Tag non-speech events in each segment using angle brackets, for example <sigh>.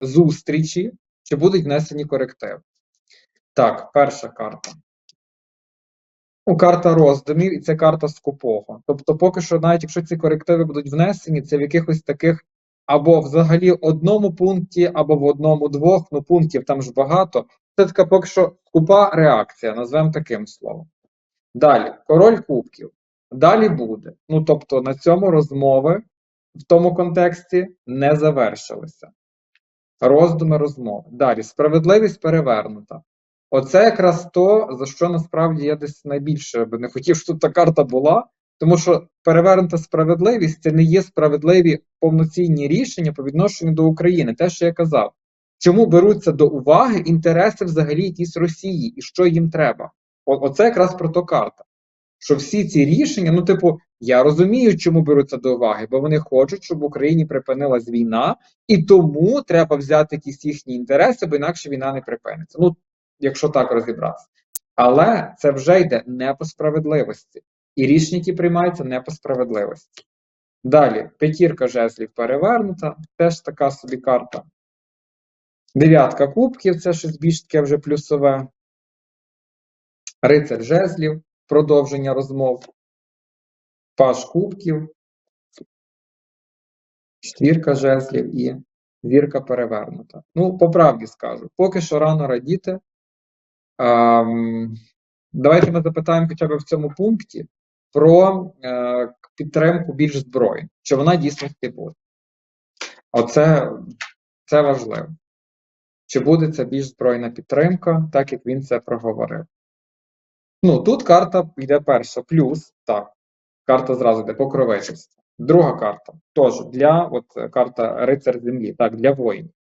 зустрічі, чи будуть внесені корективи. Так, перша карта. Ну, карта роздумів, і це карта скупого. Тобто, поки що, навіть якщо ці корективи будуть внесені, це в якихось таких або взагалі одному пункті, або в одному-двох, ну пунктів там ж багато. Це така поки що скупа реакція, назвемо таким словом. Далі, король кубків. Далі буде. Ну, тобто, на цьому розмови в тому контексті не завершилися. Роздуми розмови. Далі, справедливість перевернута. Оце якраз то, за що насправді я десь найбільше би не хотів, щоб та карта була, тому що перевернута справедливість це не є справедливі повноцінні рішення по відношенню до України. Те, що я казав. Чому беруться до уваги інтереси взагалі якісь Росії і що їм треба? О, оце якраз про то карта. Що всі ці рішення, ну, типу, я розумію, чому беруться до уваги, бо вони хочуть, щоб в Україні припинилась війна, і тому треба взяти якісь їхні інтереси, бо інакше війна не припиниться. Ну, якщо так розібратися. Але це вже йде не по справедливості. І рішення, які приймаються, не по справедливості. Далі, п'ятірка жезлів перевернута, теж така собі карта. Дев'ятка кубків це щось більш таке вже плюсове. Рицар жезлів, продовження розмов. Паш кубків. Четвірка жезлів і зірка перевернута. Ну, по правді скажу, поки що рано радіти. Ем, давайте ми запитаємо хоча б в цьому пункті про е, підтримку більш зброї, чи вона дійсно буде. Оце це важливо. Чи буде це більш збройна підтримка, так як він це проговорив? Ну, тут карта йде перша, плюс, так. Карта зразу йде покровительство. Друга карта теж для от карта рицар землі, так, для воїнів.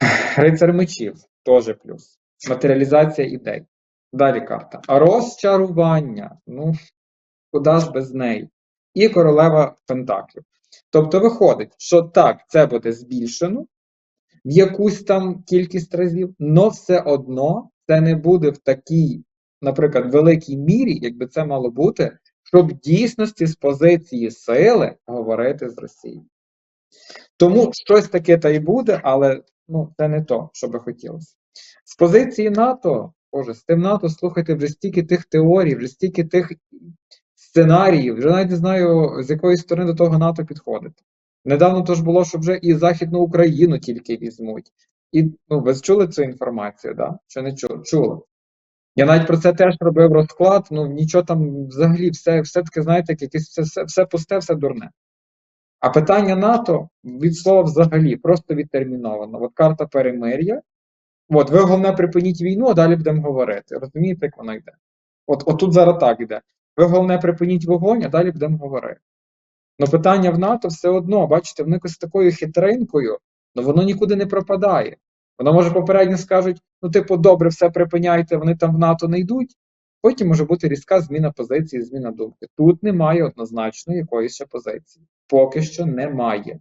<sighs> Рицар мечів теж плюс. Матеріалізація ідей. Далі карта. Розчарування. Ну, куди ж без неї? І королева Пентаклів. Тобто виходить, що так, це буде збільшено в якусь там кількість разів, але все одно це не буде в такій, наприклад, великій мірі, якби це мало бути, щоб в дійсності з позиції сили говорити з Росією. Тому щось таке та й буде, але ну, це не то, що би хотілося. З позиції НАТО, Боже, з тим НАТО, слухайте, вже стільки тих теорій, вже стільки тих сценаріїв, вже навіть не знаю, з якої сторони до того НАТО підходити. Недавно то ж було, що вже і Західну Україну тільки візьмуть. І ну, ви чули цю інформацію, да? Чи не чули? Чули. Я навіть про це теж робив розклад, ну нічого там взагалі, все все таки, знаєте, якесь все, все, все пусте, все дурне. А питання НАТО від слова взагалі просто відтерміновано. От карта перемир'я. От, ви головне припиніть війну, а далі будемо говорити. Розумієте, як вона йде? От, от тут зараз так йде. Ви головне припиніть вогонь, а далі будемо говорити. Ну питання в НАТО все одно, бачите, вони якось такою хитринкою, ну воно нікуди не пропадає. Воно може попередньо скажуть, ну, типу, добре, все припиняйте, вони там в НАТО не йдуть. Потім може бути різка зміна позиції, зміна думки. Тут немає однозначно якоїсь ще позиції. Поки що немає.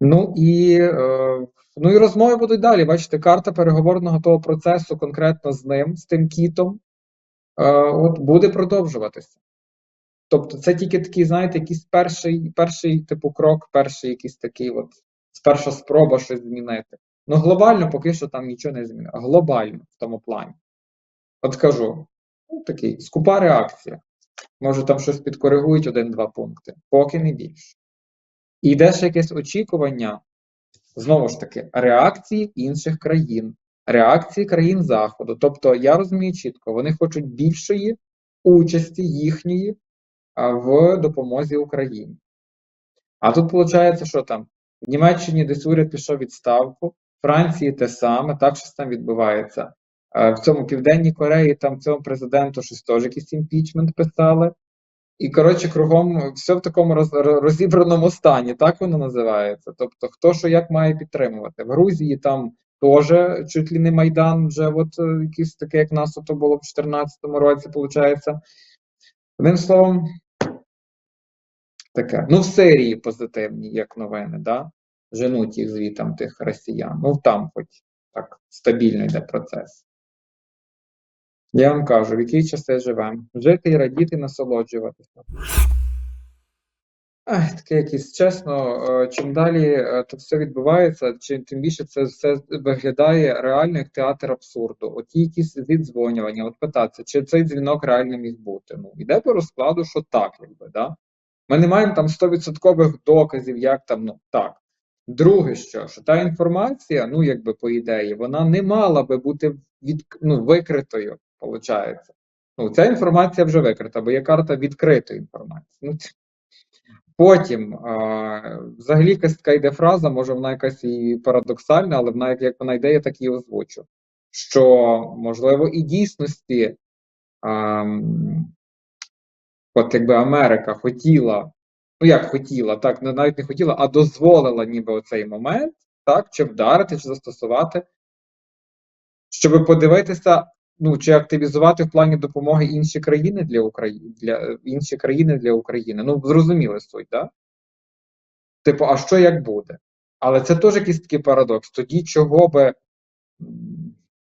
Ну і е, ну і розмови будуть далі. Бачите, карта переговорного того процесу конкретно з ним, з тим кітом, е, от буде продовжуватися. Тобто, це тільки такий, знаєте, якийсь перший, перший типу крок, перший якийсь такий от перша спроба щось змінити. Ну, глобально поки що там нічого не змінило. Глобально в тому плані. От кажу, ну, такий скупа реакція. Може, там щось підкоригують один-два пункти, поки не більше. І йде ще якесь очікування, знову ж таки, реакції інших країн, реакції країн Заходу. Тобто, я розумію чітко, вони хочуть більшої участі їхньої в допомозі Україні. А тут виходить, що там в Німеччині десь уряд пішов відставку, в Франції те саме, так щось там відбувається. В цьому Південній Кореї там цьому президенту щось теж якийсь імпічмент писали. І, коротше, кругом все в такому роз, розібраному стані, так воно називається. Тобто, хто що як має підтримувати. В Грузії там теж чуть ли не Майдан, вже от е, якийсь таке, як нас то було в 2014 році, виходить. Одним словом, таке. Ну, в Сирії позитивні, як новини, да? женуть їх звітам тих росіян. Ну, там хоч так стабільно йде процес. Я вам кажу, в які часи живемо. Жити і радіти, насолоджуватися. Ах, таке якесь чесно, е, чим далі е, то все відбувається, чим тим більше це все виглядає реально як театр абсурду. От якісь віддзвонювання, от питатися, чи цей дзвінок реально міг бути. Ну, йде по розкладу, що так, якби, да? Ми не маємо там 100% доказів, як там, ну так. Друге, що, що та інформація, ну якби по ідеї, вона не мала би бути від, ну, викритою, виходить. Ну, ця інформація вже викрита, бо є карта відкритої інформації. Ну, Потім, а, взагалі, якась така йде фраза, може вона якась і парадоксальна, але вона, як, вона йде, я так її озвучу. Що, можливо, і дійсності, а, от якби Америка хотіла, ну як хотіла, так, навіть не хотіла, а дозволила ніби оцей момент, так, чи вдарити, чи застосувати, щоб подивитися, ну, чи активізувати в плані допомоги інші країни для України, для інші країни для України. Ну, зрозуміли суть, так? Типу, а що як буде? Але це теж якийсь такий парадокс. Тоді чого би.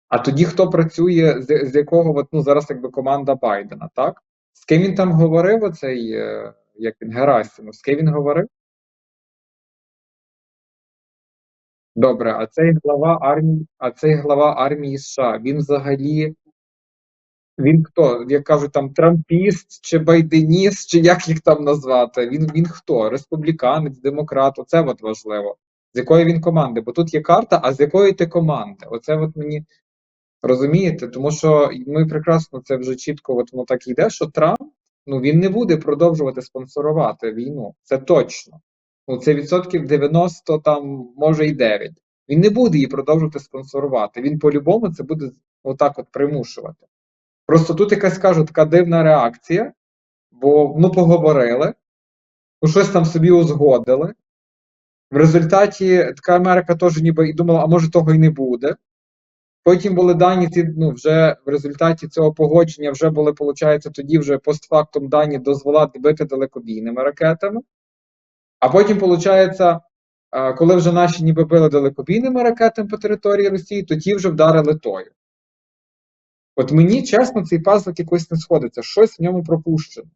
А тоді хто працює, з, з якого от, ну, зараз якби команда Байдена, так? З ким він там говорив, оцей, е, як він, Герасимов, з ким він говорив? Добре, а цей глава армії, а цей глава армії США, він взагалі, він хто? Як кажуть, там трампіст чи байденіст, чи як їх там назвати? Він, він хто? Республіканець, демократ, оце от важливо. З якої він команди? Бо тут є карта, а з якої ти команди? Оце от мені розумієте? Тому що ми прекрасно це вже чітко, от воно так йде, що Трамп ну він не буде продовжувати спонсорувати війну. Це точно. Ну, це відсотків 90, там, може і 9. Він не буде її продовжувати спонсорувати. Він по-любому це буде отак от примушувати. Просто тут якась кажу, така дивна реакція, бо ну поговорили, ну щось там собі узгодили. В результаті така Америка теж ніби і думала, а може того і не буде. Потім були дані, ці, ну, вже в результаті цього погодження вже були, виходить, тоді вже постфактум дані дозволати бити далекобійними ракетами. А потім, виходить, коли вже наші ніби били далекобійними ракетами по території Росії, то ті вже вдарили тою. От мені, чесно, цей пазлик якось не сходиться, щось в ньому пропущено.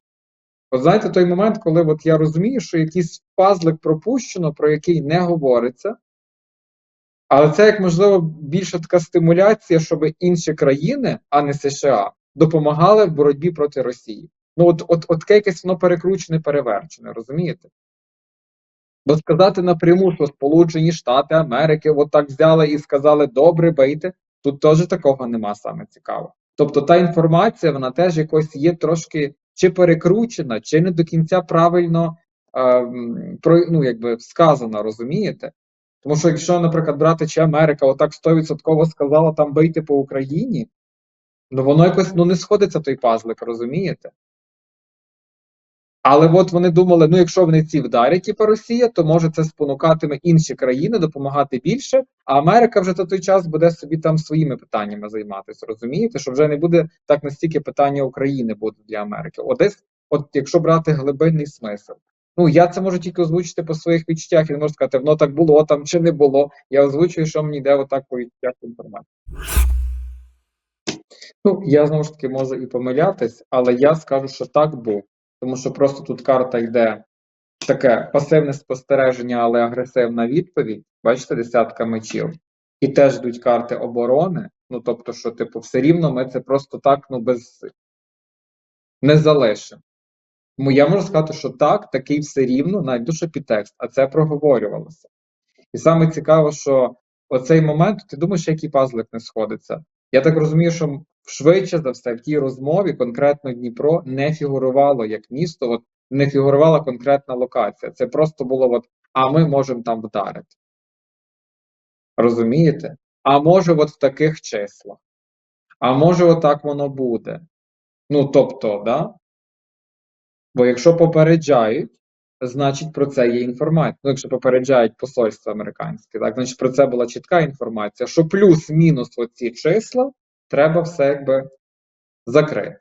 От знаєте, той момент, коли от я розумію, що якийсь пазлик пропущено, про який не говориться, але це як можливо більша така стимуляція, щоб інші країни, а не США, допомагали в боротьбі проти Росії. Ну, от, от, от якесь воно перекручене, переверчене, розумієте? Бо сказати напряму, що Сполучені Штати Америки от так взяли і сказали добре, бийте, тут теж такого нема саме цікаво. Тобто та інформація, вона теж якось є трошки чи перекручена, чи не до кінця правильно е, м, про, ну, якби сказана, розумієте? Тому що якщо, наприклад, брати чи Америка отак 100% сказала там бийте по Україні, ну воно якось ну, не сходиться той пазлик, розумієте? Але от вони думали, ну якщо вони ці вдарять, типу Росія, то може це спонукатиме інші країни допомагати більше, а Америка вже на той час буде собі там своїми питаннями займатися. Розумієте, що вже не буде так настільки питання України буде для Америки. Одесь, от якщо брати глибинний смисл. Ну я це можу тільки озвучити по своїх відчуттях. Я не можу сказати, воно так було там чи не було. Я озвучую, що мені йде отак по відчуттях інформації. Ну, я знову ж таки можу і помилятись, але я скажу, що так був. Тому що просто тут карта йде таке пасивне спостереження, але агресивна відповідь. Бачите, десятка мечів. І теж йдуть карти оборони. Ну, тобто, що, типу, все рівно ми це просто так, ну, без не залишимо. Тому я можу сказати, що так, такий все рівно, навіть дуже підтекст, а це проговорювалося. І саме цікаво, що оцей момент, ти думаєш, який пазлик не сходиться. Я так розумію, що швидше за все в тій розмові конкретно Дніпро не фігурувало як місто, от не фігурувала конкретна локація. Це просто було, от, а ми можемо там вдарити. Розумієте? А може, от в таких числах. А може, отак воно буде. Ну, тобто, да? Бо якщо попереджають, значить про це є інформація. Ну, якщо попереджають посольство американське, так, значить про це була чітка інформація, що плюс-мінус оці числа треба все якби закрити.